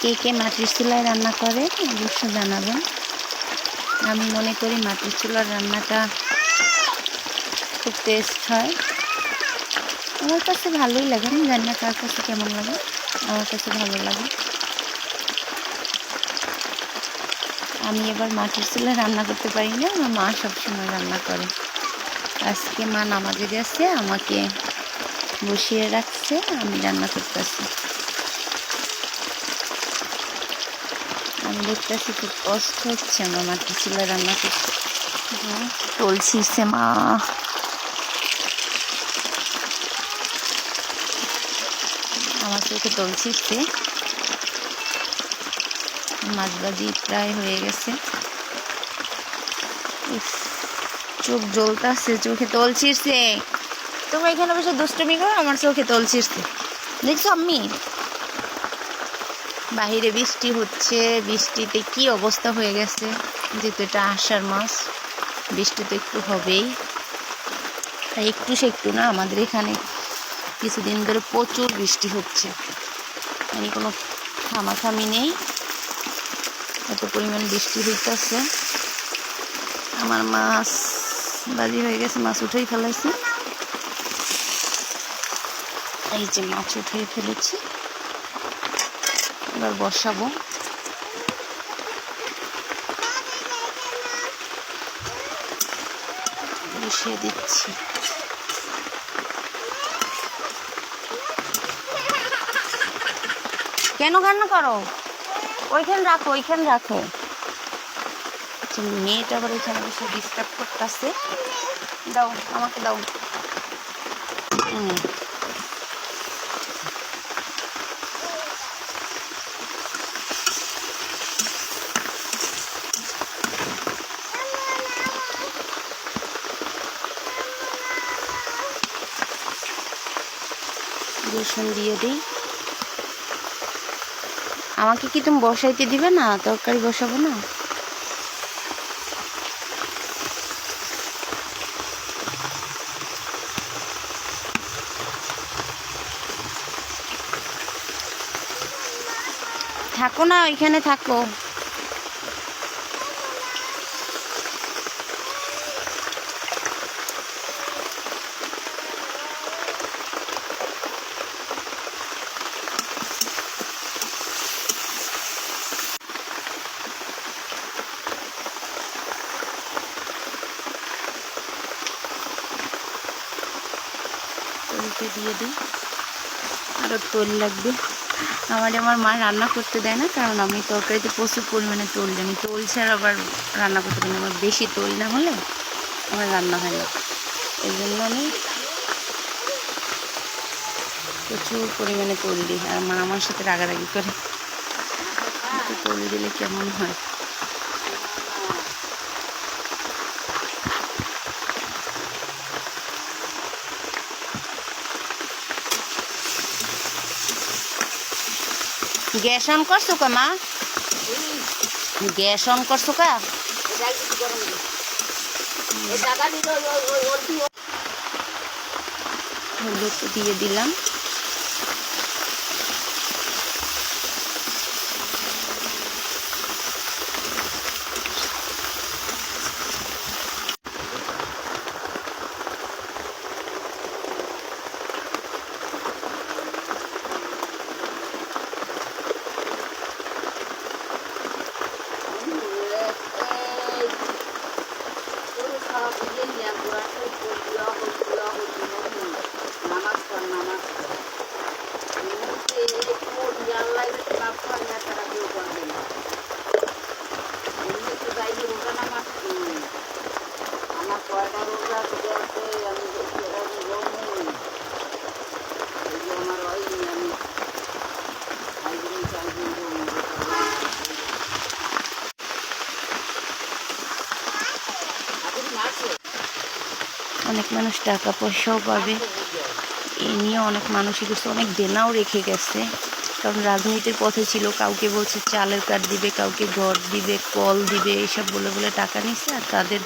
কে কে মাটির চুলায় রান্না করে অবশ্য জানাবেন। আমি মনে করি মাটির চুলার রান্নাটা খুব টেস্ট হয়। আমার কাছে ভালোই লাগে, আমি জানি না কার কাছে কেমন লাগে, আমার কাছে ভালো লাগে। আমি এবার মাটির চুলায় রান্না করতে পারি না, আমার মা সবসময় রান্না করে। আজকে মা নামাজে গেছে, আমাকে বসিয়ে রাখছে, আমি রান্না করতেছি। আমি দেখতেছি খুব কষ্ট হচ্ছে আমার মাটির চুলায় রান্না করতে? টোল ছিঁড়ছে মা। আমার চোখে টোল ছিঁড়ছে মাছবাজি প্রায় হয়ে গেছে। চোখ জ্বলতাছে, চোখে তোল তোমরা এখানে বসে দুষ্টুমি করো, আমার চোখে তোল দেখছ আমি বাহিরে বৃষ্টি হচ্ছে, বৃষ্টিতে কি অবস্থা হয়ে গেছে? যেহেতু এটা আষাঢ় মাস, বৃষ্টি তো একটু হবেই। একটু সে একটু না, আমাদের এখানে কিছুদিন ধরে প্রচুর বৃষ্টি হচ্ছে। মানে কোনো থামাথামি নেই। এত পরিমাণ বৃষ্টি হইতেছে। আমার মাছ বাজি হয়ে গেছে, মাছ উঠেই ফেলাইছি। এই যে মাছ উঠেই ফেলেছি। এবার বসাবো। বসিয়ে দিচ্ছি। কেন কেন করো? ওইখানে রাখো ওইখানে রাখো। আচ্ছা, মেয়েটা আবার এখানে বসে ডিস্টার্ব করতেছে। দাও আমাকে দাও। হুম। রসুন দিয়ে দিই। আমাকে কি তুমি বসাইতে দিবে না? তরকারি বসাবো না? থাকো না, ওইখানে থাকো। তলতে দিয়ে দিই। আরও তোল লাগবে। আমার আমার মা রান্না করতে দেয় না, কারণ আমি তরকারিতে প্রচুর পরিমাণে তোল আমি তোল ছাড়া আবার রান্না করতে পারি আমার বেশি তোল না হলে আমার রান্না হয় না। এই জন্য আমি প্রচুর পরিমাণে তোল দিই, আর মা আমার সাথে রাগারাগি করে। একটু তোল দিলে কেমন হয়? গ্যাস অন করছ কা মা? গ্যাস অন করছ কা? হলুদ দিয়ে দিলাম আমার কয়টা রোজা থেকে আছে আমি দেখি আমি রমুন এই যে আমার হয়নি আমি একদিন চারদিন রমুন আপনি মারছে অনেক মানুষ টাকা পয়সাও পাবে। এ নিয়ে অনেক মানুষই কিছু অনেক দেনাও রেখে গেছে। কারণ রাজনীতির পথে ছিল, কাউকে বলছে চালের কার্ড দিবে, কাউকে ঘর দিবে, কল দিবে, এইসব বলে বলে টাকা নিচ্ছে আর তাদের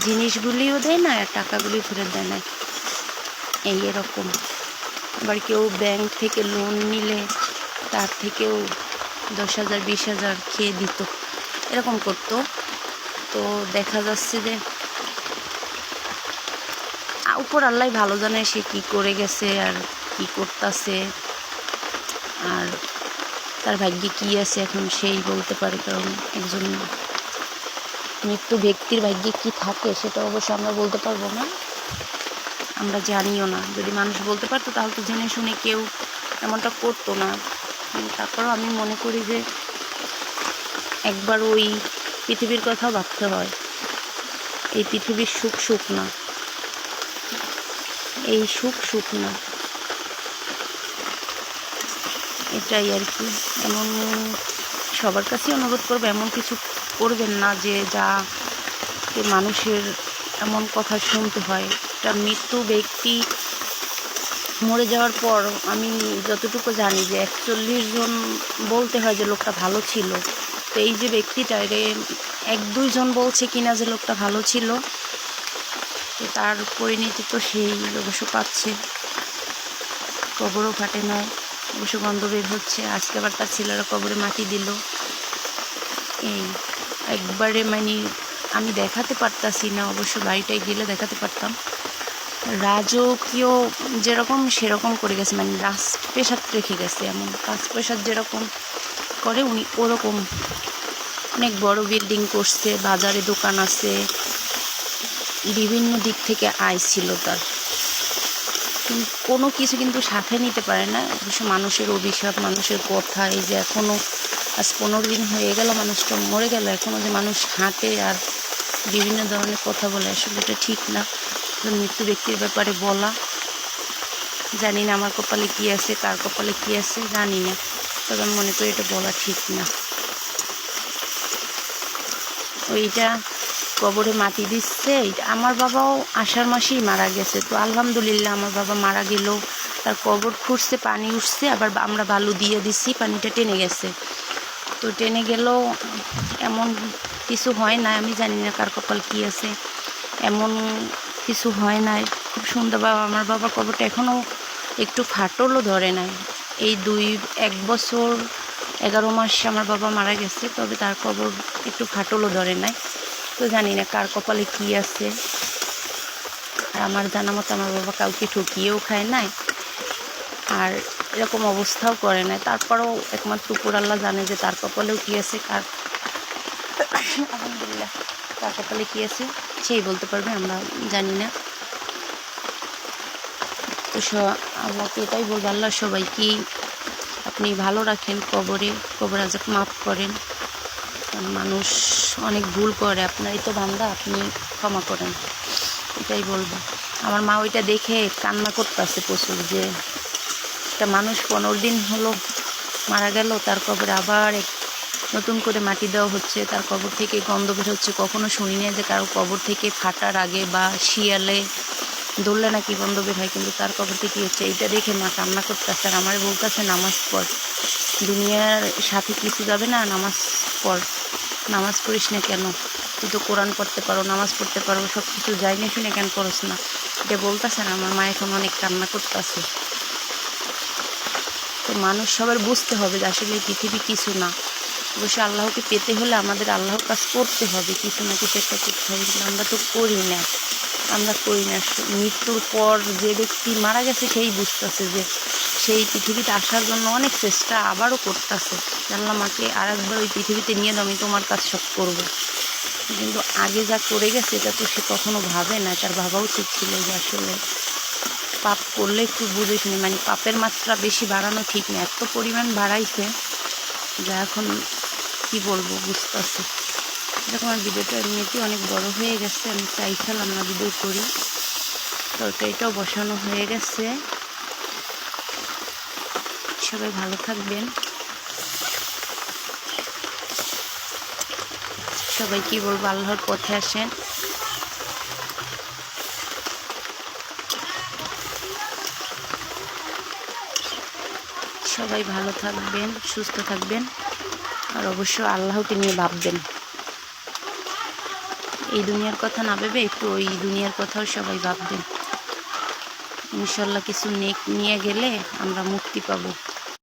জিনিসগুলিও দেয় না আর টাকাগুলি ফেরত দেয় না। এই এরকম। আবার কেউ ব্যাংক থেকে লোন নিলে তার থেকেও দশ হাজার, বিশ হাজার খেয়ে দিত। এরকম করতো। তো দেখা যাচ্ছে যে উপর আল্লাহ ভালো জানে সে কি করে গেছে আর কি করতেছে। আর তার ভাগ্যে কি আছে এখন সেই বলতে পারে, কারণ একজন মৃত্যু ব্যক্তির ভাগ্যে কি থাকে সেটা অবশ্য আমরা বলতে পারব না। আমরা জানিও না। যদি মানুষ বলতে পারতো তাহলে তো জেনে শুনে কেউ এমনটা করতো না। তারপরেও আমি মনে করি যে একবার ওই পৃথিবীর কথাও ভাবতে হয়। এই পৃথিবীর সুখ সুখ না। এই সুখ সুখ না। এটাই আর কি। এমন সবার কাছেই অনুরোধ করব, এমন কিছু করবেন না যে যা মানুষের এমন কথা শুনতে হয়। একটা মৃত্যু ব্যক্তি মরে যাওয়ার পর আমি যতটুকু জানি যে একচল্লিশ জন বলতে হয় যে লোকটা ভালো ছিল। তো এই যে ব্যক্তিটা এর এক দুইজন বলছে কিনা যে লোকটা ভালো ছিল তো তার পরিণতি তো সেই অবশ্য পাচ্ছে। কবরও ফাটে না, অবশ্য গন্ধ বের হচ্ছে। আজকে আবার তার ছেলেরা কবরে মাটি দিল। এই একবারে মানে আমি দেখাতে পারতাছি না, অবশ্য বাড়িটায় গেলে দেখাতে পারতাম। রাজকীয় যেরকম সেরকম করে গেছে মানে রাজ পেশাদ রেখে গেছে এমন। রাজ পেশাদ যেরকম করে, উনি ওরকম। অনেক বড় বিল্ডিং করছে, বাজারে দোকান আছে বিভিন্ন দিক থেকে আয় ছিল তার। কোনো কিছু কিন্তু সাথে নিতে পারে না। অবশ্য মানুষের অভিশাপ, মানুষের কথা, এই যে এখনও আজ পনেরো দিন হয়ে গেল, মানুষটা মরে গেল এখনও যে মানুষ হাঁটে আর বিভিন্ন ধরনের কথা বলে, আসলে এটা ঠিক না। মৃত্যু ব্যক্তির ব্যাপারে বলা। জানি না আমার কপালে কী আছে, কার কপালে কী আছে, জানি না। তবে আমি মনে করি এটা বলা ঠিক না। ওইটা কবরে মাটি দিচ্ছে। আমার বাবাও আষাঢ় মাসেই মারা গেছে। তো আলহামদুলিল্লাহ আমার বাবা মারা গেল তার কবর খুঁড়ছে, পানি উঠছে, আবার আমরা বালু দিয়ে দিছি, পানিটা টেনে গেছে। তো টেনে গেলেও এমন কিছু হয় না আমি জানি না কার কপাল কী আছে। এমন কিছু হয় না খুব সুন্দর বাবা, আমার বাবার কবরটা এখনও একটু ফাটলও ধরে নাই। এই দুই, এক বছর, এগারো মাস আমার বাবা মারা গেছে, তবে তার কবর একটু ফাটলও ধরে নাই। তো জানি না কার কপালে কী আছে। আর আমার জানা মতো আমার বাবা কাউকে ঠকিয়েও খায় নাই। আর এরকম অবস্থাও করে নাই। তারপরেও একমাত্র উপর আল্লাহ জানে যে তার কপালেও কী আছে, কার আলহামদুলিল্লাহ, কার কপালে কী আছে সেই বলতে পারবে, আমরা জানি না। তো আল্লাহকে এটাই বলব, আল্লাহ সবাইকে আপনি ভালো রাখেন, কবরে, কবর আজাব মাফ করেন। কারণ মানুষ অনেক ভুল করে। আপনারই তো বান্দা, আপনি ক্ষমা করেন। এটাই বলব। আমার মা ওইটা দেখে কান্না করতেছে প্রচুর যে, একটা মানুষ পনেরো দিন হলো মারা গেল, তার কবরে আবার নতুন করে মাটি দেওয়া হচ্ছে, তার কবর থেকে গন্ধ বের হচ্ছে। কখনো শুনি না যে কারও কবর থেকে ফাটার আগে বা শিয়ালে ধরলে নাকি গন্ধ বের হয়, কিন্তু তার কবর থেকে হচ্ছে এইটা দেখে মা কান্না করতেছে আর আমার বলতেছে নামাজ পড়। দুনিয়ার সাথে কিছু যাবে না, নামাজ পড়। নামাজ পড়িস না কেন? তুই তো কোরআন পড়তে পারো, নামাজ পড়তে পারো সব কিছু যাই না শুনে কেন পড়স না? এটা বলতেছে না, আমার মা এখন অনেক কান্না করতেছে। তো মানুষ সবার বুঝতে হবে যে আসলে পৃথিবী কিছু না। অবশ্যই আল্লাহকে পেতে হলে আমাদের আল্লাহর কাজ করতে হবে, কিছু না কিছু একটা করতে হবে আমরা তো করি না। আমরা করি না। মৃত্যুর পর যে ব্যক্তি মারা গেছে সেই বুঝতেছে যে সেই পৃথিবীতে আসার জন্য অনেক চেষ্টা আবারও করতেছে। আল্লাহ মাকে আর একবার ওই পৃথিবীতে নিয়ে দাও, আমি তোমার কাজ সব করব। কিন্তু আগে যা করে গেছে, এটা তো সে কখনো ভাবে না। তার ভাবা উচিত ছিল যে আসলে পাপ করলে একটু বুঝে শুনে মানে পাপের মাত্রা বেশি বাড়ানো ঠিক না। এত পরিমাণ বাড়াইছে, যা এখন কি বলব, বুঝতেছি। এরকম আমার ভিডিওটা এমনিতেই অনেক বড় হয়ে গেছে, আমি চাইছিলাম না ভিডিও করি। তরকারিটাও বসানো হয়ে গেছে। সবাই ভালো থাকবেন। সবাই কি বলব, আল্লাহর পথে আসেন। সবাই ভালো থাকবেন, সুস্থ থাকবেন। আর অবশ্য আল্লাহকে নিয়ে ভাববেন। এই দুনিয়ার কথা না ভেবে একটু ওই দুনিয়ার কথাও সবাই ভাববেন ইনশাল্লাহ কিছু নেক নিয়ে গেলে আমরা মুক্তি পাবো।